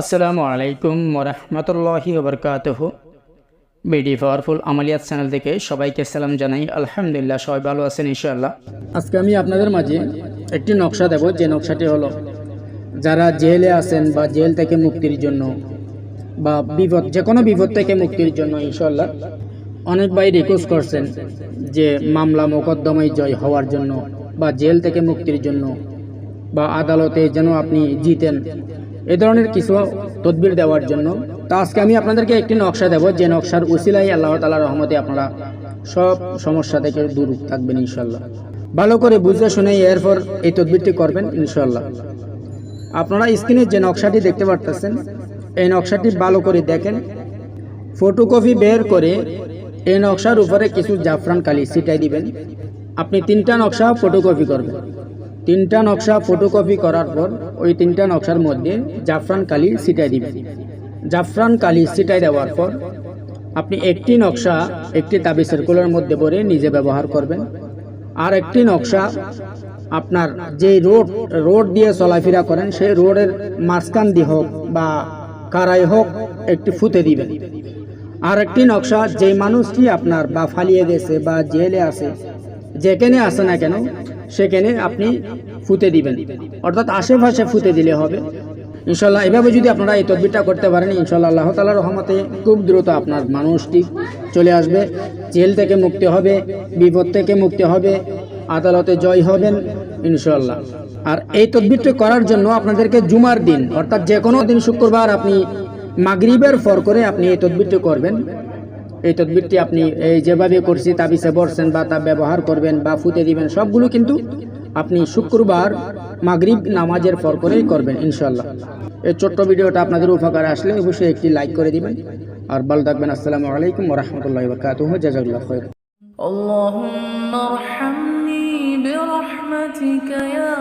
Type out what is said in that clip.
আসসালামু আলাইকুম ওরহমতুল্লাহি ওবরকাতহ। বিডি পাওয়ারফুল আমালিয়াত চ্যানেল থেকে সবাইকে সালাম জানাই। আলহামদুলিল্লাহ, সবাই ভালো আছেন ইনশাআল্লাহ। আজকে আমি আপনাদের মাঝে একটি নকশা দেব। যে নকশাটি হলো, যারা জেলে আছেন বা জেল থেকে মুক্তির জন্য বা বিপদ যে কোনো বিপদ থেকে মুক্তির জন্য ইনশাআল্লাহ, অনেক ভাই রিকোয়েস্ট করছেন যে মামলা মোকদ্দমায় জয় হওয়ার জন্য বা জেল থেকে মুক্তির জন্য বা আদালতে যেন আপনি জিতেন। এ ধরনের কিছু তদবির দেওয়ার জন্য। তো আজকে আমি আপনাদেরকে একটি নকশা দেব, যে নকশার উসিলাই আল্লাহ তালা রহমতে আপনারা সব সমস্যা থেকে দূর থাকবেন ইনশাল্লাহ ভালো করে বুঝে শুনে এরপর এই তদবিরটি করবেন ইনশাল্লাহ আপনারা স্ক্রিনে যে নকশাটি দেখতে পারতেছেন, এই নকশাটি ভালো করে দেখেন। ফটোকপি বের করে এই নকশার উপরে কিছু জাফরান কালি ছিটাই দিবেন। আপনি তিনটা নকশা ফটোকপি করবেন। তিনটা নকশা ফটোকপি করার পর ওই তিনটা নকশার মধ্যে জাফরান কালি ছিটাই দিবেন জাফরান কালি ছিটাই দেওয়ার পর আপনি একটি নকশা একটি তাবি সার্কুলার মধ্যে ভরে নিজে ব্যবহার করবেন। আর একটি নকশা আপনার যে রোড রোড দিয়ে চলাফেরা করেন, সেই রোডের মাঝখান দিয়ে হোক বা কারাই হোক, একটি ফুতে দিবেন। আর একটি নকশা যে মানুষটি আপনার বা ফালিয়ে গেছে বা জেলে আছে যেখানে আসে না কেন, সেখানে আপনি ফুতে দিবেন। অর্থাৎ আশেপাশে ফুতে দিলে হবে। ইনশাল্লাহ এভাবে যদি আপনারা এই তদবিরটা করতে পারেন ইনশাল্লাহ আল্লাহ তালার রহমতে খুব দ্রুত আপনার মানুষটি চলে আসবে। জেল থেকে মুক্তি হবে, বিপদ থেকে মুক্তি হবে, আদালতে জয় হবেন ইনশাল্লাহ আর এই তদবিরটি করার জন্য আপনাদেরকে জুমার দিন, অর্থাৎ যে কোনো দিন শুক্রবার আপনি মাগরিবের ফর করে আপনি এই তদবিরটি করবেন। এই তদবিরটি আপনি এই যেভাবে করছি তাবিসে বসছেন বা তা ব্যবহার করবেন বা ফুতে দিবেন সবগুলো কিন্তু আপনি শুক্রবার মাগরিব নামাজের পর করেই করবেন ইনশাল্লাহ এই ছোট্ট ভিডিওটা আপনাদের উপকারে আসলে অবশ্যই একটি লাইক করে দিবেন আর ভালো থাকবেন আসসালামু আলাইকুম রহমতুল্লাহ বরকাতুহ জাজাকুল্লাহ খৈর اللهم ارحمني برحمتك يا